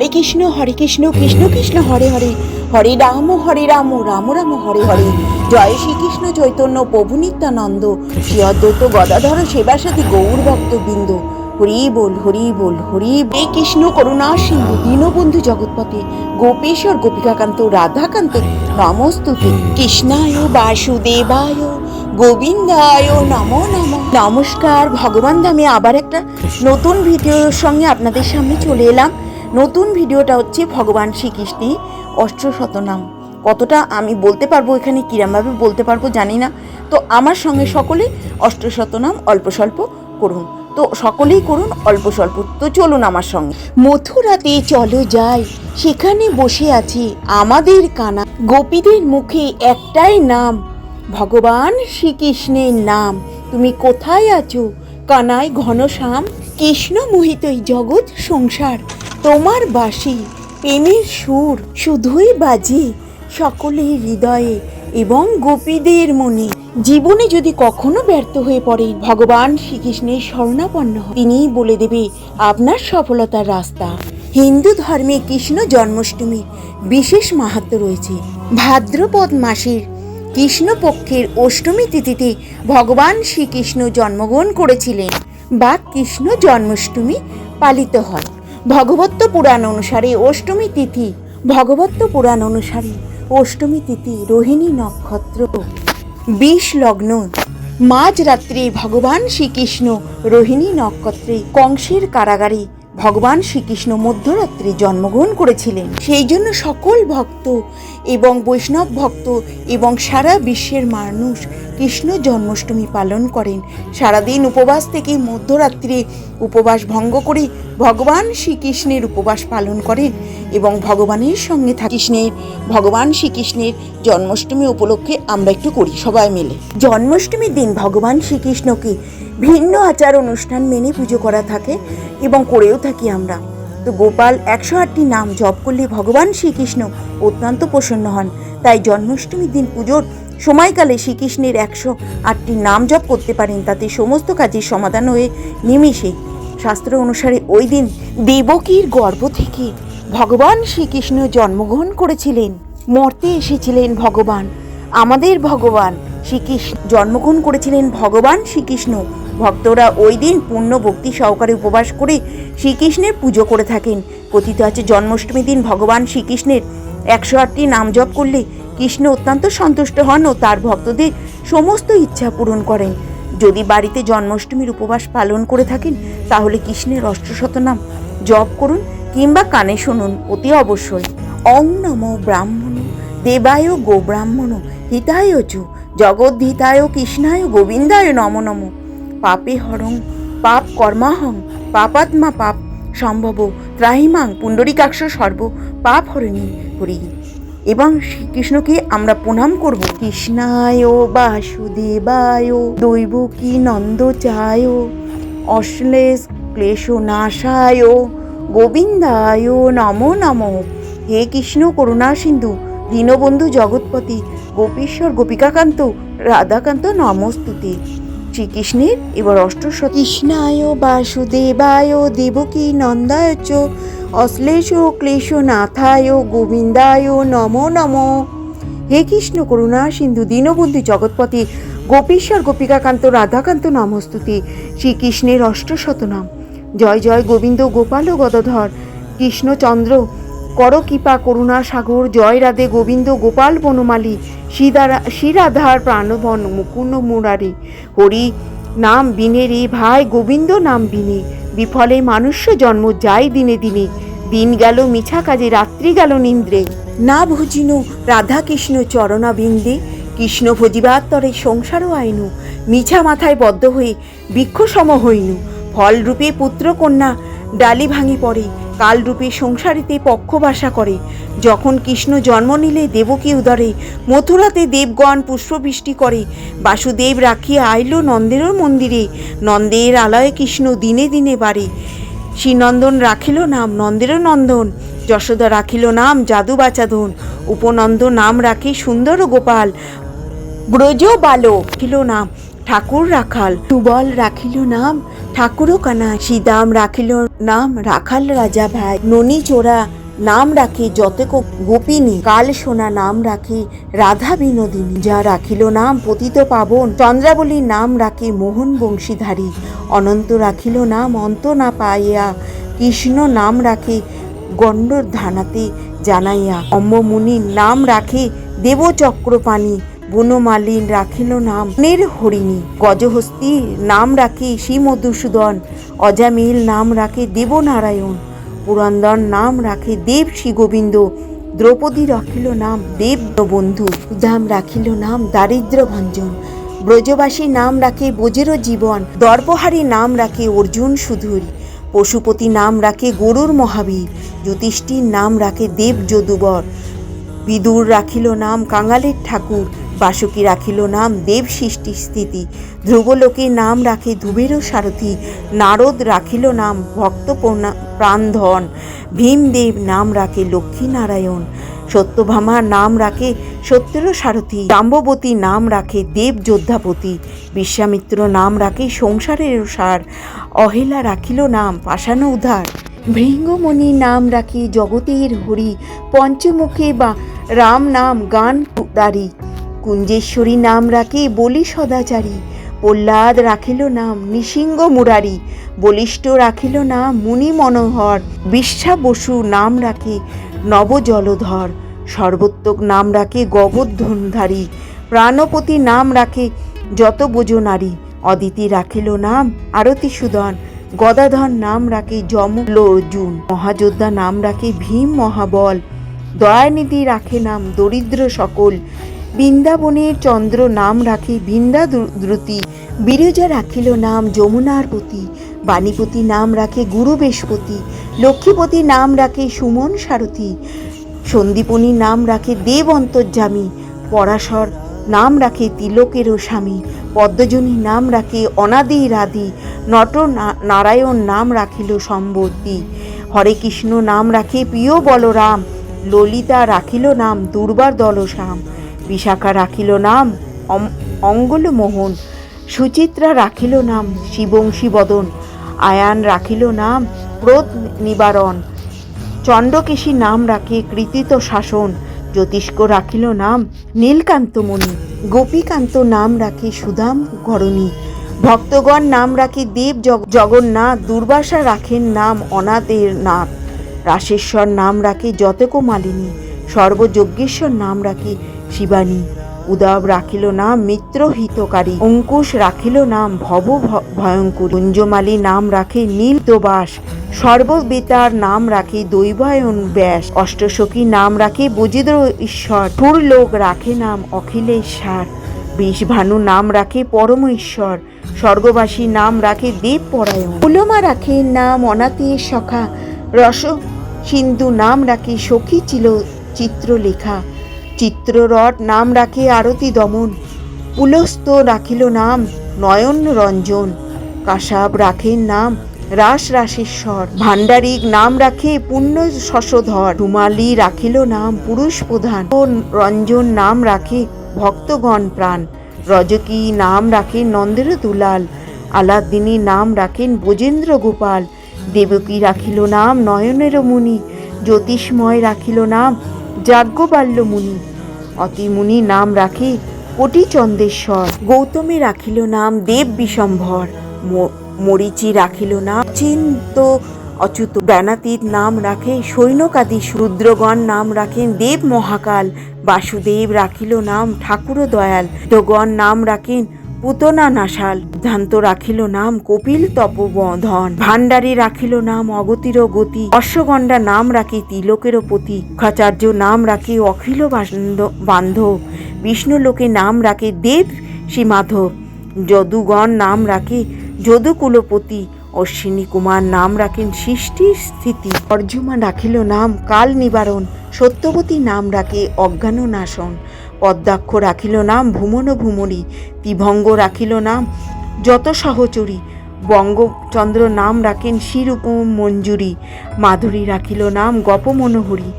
হরে কৃষ্ণ হরে কৃষ্ণ কৃষ্ণ কৃষ্ণ হরে হরে। হরে রাম হরে রাম রাম রাম হরে হরে। জয় শ্রীকৃষ্ণ চৈতন্য প্রভু নিত্যানন্দ। শ্রী অদ্বৈত গদাধর সেবার সাথে গৌর ভক্তবৃন্দ হরি বল হরি বল হরি হে কৃষ্ণ করুণা সিন্ধু দীনবন্ধু জগৎপতি গোপেশ্বর গোপিকাকান্ত রাধাকান্ত নমস্তুতে। কৃষ্ণায় বাসুদেবায় গোবিন্দায় নমো নম। নমস্কার ভগবান ধামে আবার একটা নতুন ভিডিওর সঙ্গে আপনাদের সামনে চলে এলাম। নতুন ভিডিওটা হচ্ছে ভগবান শ্রীকৃষ্ণের অষ্টশতনাম কতটা আমি বলতে পারব এখানে কিরমভাবে বলতে পারব জানি না। তো আমার সঙ্গে সকলে অষ্টশতনাম অল্প স্বল্প করুন। তো সকলেই করুন অল্প স্বল্প। তো চলুন আমার সঙ্গে। মথুরাতে চলো যাই। সেখানে বসে আছে আমাদের কানা। গোপীদের মুখে একটাই নাম ভগবান শ্রীকৃষ্ণের নাম। তুমি কোথায় আছো? কানায় ঘনশ্যাম কৃষ্ণ মোহিতই জগৎ সংসার। তোমার বাসি প্রেমের সুর শুধুই বাজে সকলের হৃদয়ে এবং গোপীদের মনে। জীবনে যদি কখনো ব্যর্থ হয়ে পড়েন ভগবান শ্রীকৃষ্ণের শরণাপন্ন তিনিই বলে দেবে, আপনার সফলতার রাস্তা। হিন্দু ধর্মে কৃষ্ণ জন্মাষ্টমীর বিশেষ মাহাত্ম রয়েছে। ভাদ্রপদ মাসের কৃষ্ণপক্ষের অষ্টমী তিথিতে ভগবান শ্রীকৃষ্ণ জন্মগ্রহণ করেছিলেন বা কৃষ্ণ জন্মাষ্টমী পালিত হয়। ভগবত্ত পুরাণ অনুসারে অষ্টমী তিথি। ভগবত্ত পুরাণ অনুসারে অষ্টমী তিথি রোহিণী নক্ষত্র। বিষ লগ্ন। মাঝরাত্রে ভগবান শ্রীকৃষ্ণ রোহিণী নক্ষত্রে কংসের কারাগারে ভগবান শ্রীকৃষ্ণ মধ্যরাত্রে জন্মগ্রহণ করেছিলেন। সেই জন্য সকল ভক্ত এবং বৈষ্ণব ভক্ত এবং সারা বিশ্বের মানুষ কৃষ্ণ জন্মাষ্টমী পালন করেন। সারাদিন উপবাস থেকে মধ্যরাত্রে উপবাস ভঙ্গ করে ভগবান শ্রীকৃষ্ণের উপবাস পালন করেন এবং ভগবানের সঙ্গে থাকি কৃষ্ণের, ভগবান শ্রীকৃষ্ণের জন্মাষ্টমী উপলক্ষে আমরা একটু করি সবাই মিলে। জন্মাষ্টমীর দিন ভগবান শ্রীকৃষ্ণকে ভিন্ন আচার অনুষ্ঠান মেনে পুজো করা থাকে এবং করেও থাকি আমরা। তো গোপাল একশো আটটি নাম জপ করলে ভগবান শ্রীকৃষ্ণ অত্যন্ত প্রসন্ন হন। তাই জন্মাষ্টমীর দিন পুজোর সময়কালে শ্রীকৃষ্ণের একশো আটটি নাম জপ করতে পারেন, তাতে সমস্ত কাজের সমাধান হয়ে নিমিষে। শাস্ত্র অনুসারে ওই দিন দেবকীর গর্ভ থেকে ভগবান শ্রীকৃষ্ণ জন্মগ্রহণ করেছিলেন। মর্তে এসেছিলেন ভগবান, আমাদের ভগবান শ্রীকৃষ্ণ জন্মগ্রহণ করেছিলেন ভগবান শ্রীকৃষ্ণ। ভক্তরা ওই দিন পূর্ণ ভক্তি সহকারে উপবাস করে শ্রীকৃষ্ণের পুজো করে থাকেন। কথিত আছে, জন্মাষ্টমীর দিন ভগবান শ্রীকৃষ্ণের একশো আটটি নাম জপ করলে কৃষ্ণ অত্যন্ত সন্তুষ্ট হন ও তার ভক্তদের সমস্ত ইচ্ছা পূরণ করেন। যদি বাড়িতে জন্মাষ্টমীর উপবাস পালন করে থাকেন, তাহলে কৃষ্ণের অষ্টশতনাম জপ করুন কিংবা কানে শুনুন অতি অবশ্যই। অং নমো ব্রাহ্মণ, দেবায় গো ব্রাহ্মণ, হিতায় চ জগদ্ধিতায় কৃষ্ণায় গোবিন্দায় নম নম। পাপে হরং, পাপ কর্মাহং, পাপাত্মা পাপ, সম্ভব ত্রাহিমাং, পুণ্ডরিকাক্ষ সর্ব, পাপ হরণী হরি এবং শ্রীকৃষ্ণকে আমরা প্রণাম করব। কৃষ্ণায় বাসুদেবায়, দৈবকী নন্দ চায় অশ্লেষ ক্লেশ নাশায় গোবিন্দায় নমো নমঃ। হে কৃষ্ণ করুণা সিন্ধু, দীনবন্ধু জগৎপতি, গোপীশ্বর গোপিকাকান্ত, রাধাকান্ত নমস্তুতে। শ্রীকৃষ্ণের এবার অষ্টশত কৃষ্ণায় বাসুদেবায় দেবকী নন্দায় অশ্লেষ ক্লেশ নাথায় গোবিন্দায় নমো নমঃ। হে কৃষ্ণ করুণা, সিন্ধু দীনবন্ধু জগৎপতি গোপীশ্বর গোপিকাকান্ত রাধাকান্ত নমস্তুতি, শ্রীকৃষ্ণের অষ্টশতনাম জয় জয় গোবিন্দ গোপাল গদাধর। কৃষ্ণচন্দ্র কর কৃপা, করুণা, সাগর, জয় রাধে, গোবিন্দ, গোপাল, বনমালী শ্রীদারা শ্রীরাধার প্রাণবন মুকুন্দ, মুরারি। হরি নাম বিনে রে, ভাই, গোবিন্দ নাম বিনে। বিফলে মানুষ্য জন্ম যায় দিনে দিনে। দিন গেল মিছা কাজে, রাত্রি গেল নিন্দ্রে। না ভজিনু, রাধা কৃষ্ণ চরণাবিন্দে। কৃষ্ণ ভজিবার তরে সংসারও আইনু। মিছা মাথায় বদ্ধ হয়ে বৃক্ষসম হইনু। ফলরূপে পুত্র কন্যা, ডালি ভাঙি পড়ে। কালরূপে সংসারিতে পক্ষবাসা করে। যখন কৃষ্ণ জন্ম নিলে দেবকী উদরে মথুরাতে দেবগণ পুষ্পবৃষ্টি করে। বাসুদেব রাখিয়া আইল নন্দেরও মন্দিরে। নন্দের আলয়ে কৃষ্ণ দিনে দিনে বাড়ে। শ্রীনন্দন রাখিল নাম নন্দেরও নন্দন। যশোদা রাখিল নাম জাদু বাচাধন। উপনন্দ নাম রাখে সুন্দর গোপাল। ব্রজ বালক ছিল নাম ঠাকুর রাখাল, সুবল রাখিল নাম, ঠাকুরও কানা সিদাম রাখিল নাম, রাখাল রাজা ভাই, ননি চোরা নাম রাখে যতেক গোপিনী, কাল সোনা নাম রাখে রাধা বিনোদিনী, যা রাখিল নাম পতিত পাবন, চন্দ্রাবলী নাম রাখে মোহন বংশীধারী, অনন্ত রাখিল নাম অন্ত না পাইয়া, কৃষ্ণ নাম রাখি গণ্ডর ধানাতে জানাইয়া অম্বমুনির নাম রাখে দেবচক্রপাণী বনমালিন রাখিল নাম। নের হরিণী, গজহস্তি নাম রাখে শ্রী মধুসূদন, অজামিল নাম রাখে দেবনারায়ণ, পুরন্দর নাম রাখে দেব শ্রী গোবিন্দ, দ্রৌপদী রাখিল নাম দেব বন্ধু, সুধাম রাখিল নাম দারিদ্র ভঞ্জন, ব্রজবাসী নাম রাখে বোজেরও জীবন, দর্পহারী নাম রাখে অর্জুন সুধুর, পশুপতি নাম রাখে গরুর মহাবীর জ্যোতিষ্ঠির নাম রাখে দেব যদুবর, বিদুর রাখিল নাম কাঙালের ঠাকুর বাসুকি রাখিল নাম দেব সৃষ্টি স্থিতি। ধ্রুবলোকে নাম রাখে ধুবেরও সারথি, নারদ রাখিল নাম ভক্ত প্রণা- প্রাণধন, ভীমদেব নাম রাখে লক্ষ্মীনারায়ণ, সত্যভামা নাম রাখে সত্যেরও সারথি, জাম্ববতী নাম রাখে দেব যোদ্ধাপতি বিশ্বামিত্র নাম রাখে সংসারের সার, অহেলা রাখিল নাম পাষাণ উদ্ধার। ভৃঙ্গমণি নাম রাখি জগতের হরি, পঞ্চমুখে বা রাম নাম গান দারি কুঞ্জেশ্বরী নাম রাখে বলি সদাচারী, প্রহ্লাদ রাখিল নাম নিসিংহ মুরারি, বলিষ্ঠ রাখিল নাম মুনি মনোহর বিশ্বা বসু নাম রাখে নবজলধর, সর্বোত্তক নাম রাখে গোবর্ধনধারী, প্রাণপতি নাম রাখে যত বোঝো নারী, অদিতি রাখিল নাম আরতি সুদন, গদাধর নাম রাখে যমল অর্জুন মহাযোদ্ধা নাম রাখে ভীম মহাবল, দয়ানিধি রাখে নাম দরিদ্র সকল বৃন্দাবনের চন্দ্র নাম রাখে বৃন্দা দ্রু- দ্রুতি, বিরজা রাখিল নাম যমুনার পতি, বাণীপতি নাম রাখে গুরু বৃহস্পতি, লক্ষ্মীপতি নাম রাখে সুমন সারথী, সন্দীপনী নাম রাখে দেব অন্তর্যামী, পরাশর নাম রাখে তিলকেরও স্বামী, পদ্মজনী নাম রাখে অনাদি রাধি, নট নারায়ণ নাম রাখিল সম্বর্তী, হরে কৃষ্ণ নাম রাখে প্রিয় বলরাম, ললিতা রাখিল নাম দুর্বার দলশ্যাম বিশাখা রাখিল নাম অঙ্গলমোহন সুচিত্রা রাখিল নাম, শিবংশী বদন, আয়ান রাখিল নাম, ক্রোধ নিবারণ চণ্ডকেশী নাম রাখে কৃতিত শাসন, জ্যোতিষ্ক রাখিল নাম নীলকান্তমণি গোপীকান্ত নাম রাখে সুদাম গরণী ভক্তগণ নাম রাখে দেব জগ- জগন্নাথ, দুর্বাসা রাখেন নাম অনাথের নাথ রাশেশ্বর নাম রাখে যতক মালিনী, সর্বযজ্ঞেশ্বর নাম রাখে শিবানী, উদাব রাখিল নাম মিত্র হিতকারী, অঙ্কুশ রাখিল নাম ভব ভয়ঙ্কর, কুঞ্জমালী নাম রাখে দোবাস সর্ববেতার নাম রাখে দৈবায়ন ব্যাস, অষ্টসখী নাম রাখে বজিদ্র ঈশ্বর ঠুর লোক রাখে নাম অখিলেশ্বর বিষভানু নাম রাখে পরম ঈশ্বর, স্বর্গবাসী নাম রাখে দেব পরায়ণ। পুলমা রাখে নাম অনাথের সখা, রস সিন্ধু নাম রাখে সখী ছিল চিত্রলেখা চিত্ররট নাম রাখে আরতি দমন। পুলস্ত রাখিল নাম, নয়ন রঞ্জন। কাশাব রাখেন নাম, রাস রাসেশ্বর। ভাণ্ডারিক নাম রাখে পুণ্য শশধর। রুমালি রাখিল নাম, পুরুষ প্রধান। ও রঞ্জন নাম রাখে ভক্তগণ প্রাণ। রজকী নাম রাখেন নন্দের দুলাল। আলাদিনী নাম রাখেন বোজেন্দ্র গোপাল। দেবকী রাখিল নাম নয়নের মুনি। জ্যোতিষময় রাখিল নাম যাজ্ঞবাল্য মুনি অতিমুনি নাম রাখি কোটি চন্দেশ্বর গৌতমী রাখিল নাম দেব বিশম্ভর মরিচি রাখিল নাম চিন্ত অচ্যুত। ব্যানাতীত নাম রাখে সৈন্যকাদি রুদ্রগণ নাম রাখেন দেব মহাকাল। বাসুদেব রাখিল নাম ঠাকুর দয়াল দগণ নাম রাখেন পুতনা নাশাল। ধান্ত রাখিল নাম কপিল তপবধন ভাণ্ডারী রাখিল নাম অগতির গতি। অশ্বগণ্ডা নাম রাখি তিলকের পতি খাচার্য নাম রাখি অখিল বান্ধব বিষ্ণু লোকে নাম রাখে দেব শ্রীমাধব যদুগণ নাম রাখে যদুকুলপতি। অশ্বিনী কুমার নাম রাখেন সৃষ্টির স্থিতি। অর্জুমা রাখিল নাম কাল নিবারণ, সত্যবতী নাম রাখে অজ্ঞান নাশন পদ্মাক্ষ রাখিল নাম ভুমন ভুমরি তিভঙ্গ রাখিল নাম যত সহচরী। বঙ্গচন্দ্র নাম রাখেন শিরূপ মঞ্জুরি, মাধুরী রাখিল নাম গপ মনোহরি।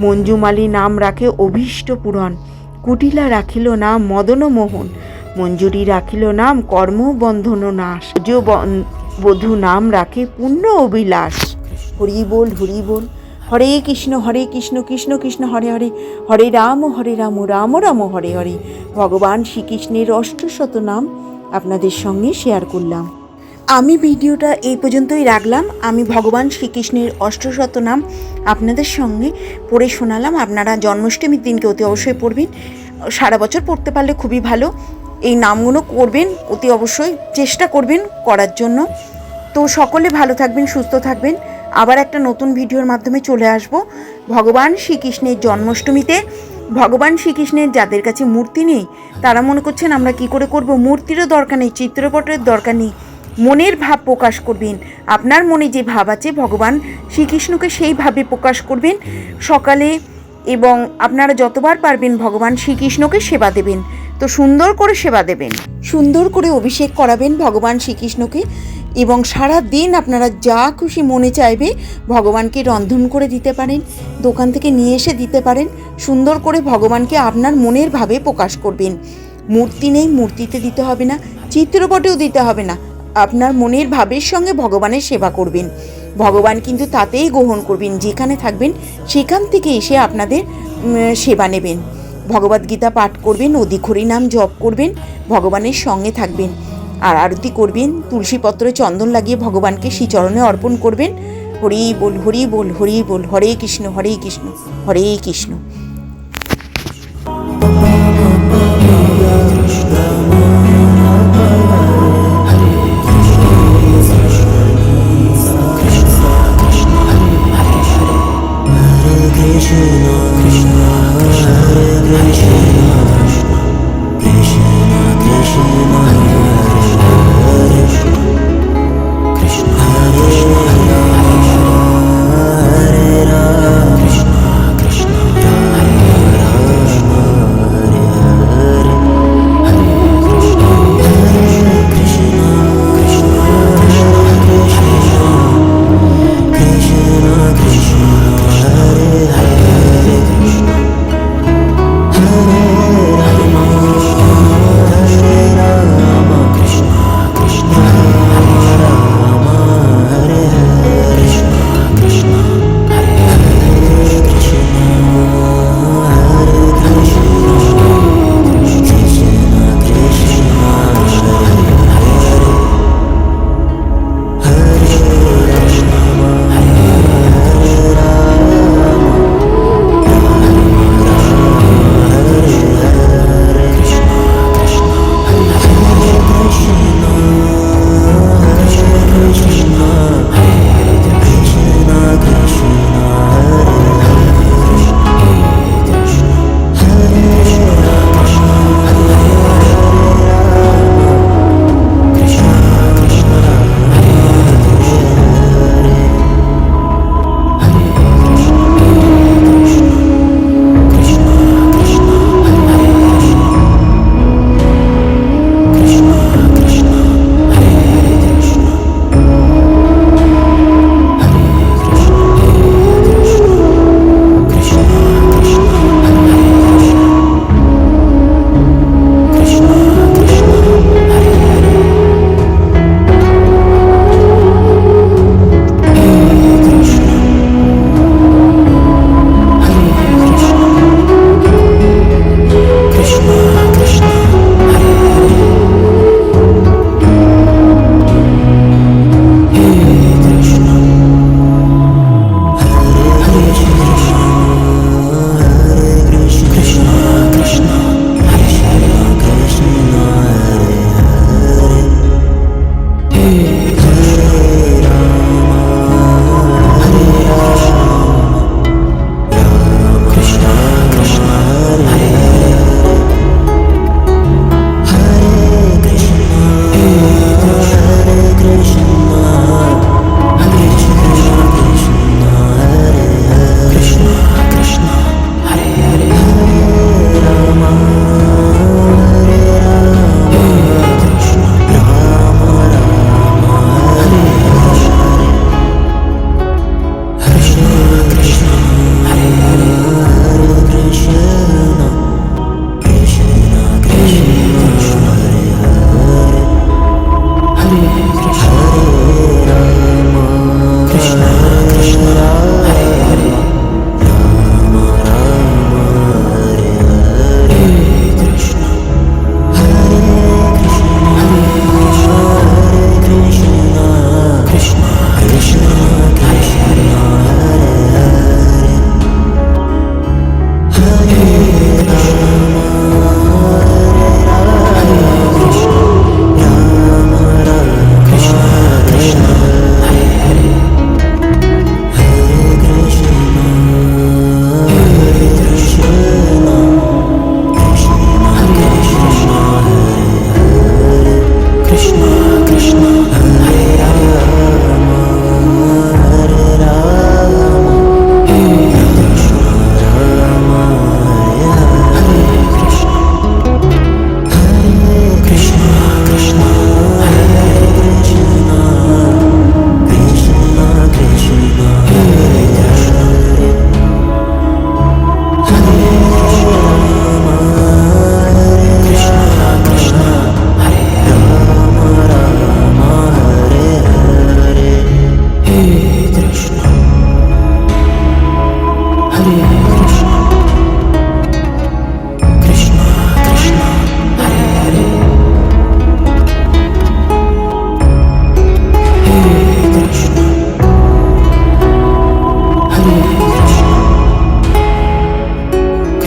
মঞ্জুমালী নাম রাখে অভীষ্ট পুরাণ, কুটিলা রাখিল নাম মদনমোহন মঞ্জুরি রাখিল নাম কর্ম বন্ধন নাশ বধূ নাম রাখে পূর্ণ অবিলাস হরি বল হরি বল, হরে কৃষ্ণ হরে কৃষ্ণ কৃষ্ণ কৃষ্ণ, হরে হরে হরে রাম হরে রাম রাম রাম, হরে হরে। ভগবান শ্রীকৃষ্ণের অষ্টশত নাম আপনাদের সঙ্গে শেয়ার করলাম। আমি ভিডিওটা এই পর্যন্তই রাখলাম। আমি ভগবান শ্রীকৃষ্ণের অষ্টশত নাম আপনাদের সঙ্গে পড়ে শোনালাম। আপনারা জন্মাষ্টমীর দিনকে অতি অবশ্যই পড়বেন। সারা বছর পড়তে পারলে খুবই ভালো। এই নামগুলো করবেন, অতি অবশ্যই চেষ্টা করবেন করার জন্য। তো সকলে ভালো থাকবেন, সুস্থ থাকবেন। আবার একটা নতুন ভিডিওর মাধ্যমে চলে আসব। ভগবান শ্রীকৃষ্ণের জন্মাষ্টমীতে, ভগবান শ্রীকৃষ্ণের যাদের কাছে মূর্তি নেই, তারা মনে করছেন আমরা কি করে করব? মূর্তিরও দরকার নেই, চিত্রপটের দরকার নেই। মনের ভাব প্রকাশ করবেন। আপনার মনে যে ভাব আছে, ভগবান শ্রীকৃষ্ণকে সেইভাবে প্রকাশ করবেন। সকালে এবং আপনারা যতবার পারবেন, ভগবান শ্রীকৃষ্ণকে সেবা দেবেন। তো সুন্দর করে সেবা দেবেন। সুন্দর করে অভিষেক করাবেন ভগবান শ্রীকৃষ্ণকে এবং সারা দিন আপনারা যা খুশি মনে চাইবে ভগবানকে রন্ধন করে দিতে পারেন, দোকান থেকে নিয়ে এসে দিতে পারেন, সুন্দর করে ভগবানকে আপনার মনের ভাবে প্রকাশ করবেন। মূর্তি নেই, মূর্তিতে দিতে হবে না, চিত্রপটেও দিতে হবে না, আপনার মনের ভাবের সঙ্গে ভগবানের সেবা করবেন। ভগবান কিন্তু তাতেই গ্রহণ করবেন, যেখানে থাকবেন সেখান থেকে এসে আপনাদের সেবা নেবেন। ভগবদ্গীতা পাঠ করবেন ও হরি নাম জপ করবেন ভগবানের সঙ্গে থাকবেন আর আরতি করবেন তুলসীপত্রে চন্দন লাগিয়ে ভগবানকে শ্রীচরণে অর্পণ করবেন হরি বল হরি বল হরি বল হরে কৃষ্ণ হরে কৃষ্ণ হরে কৃষ্ণ কৃষ্ণ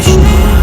去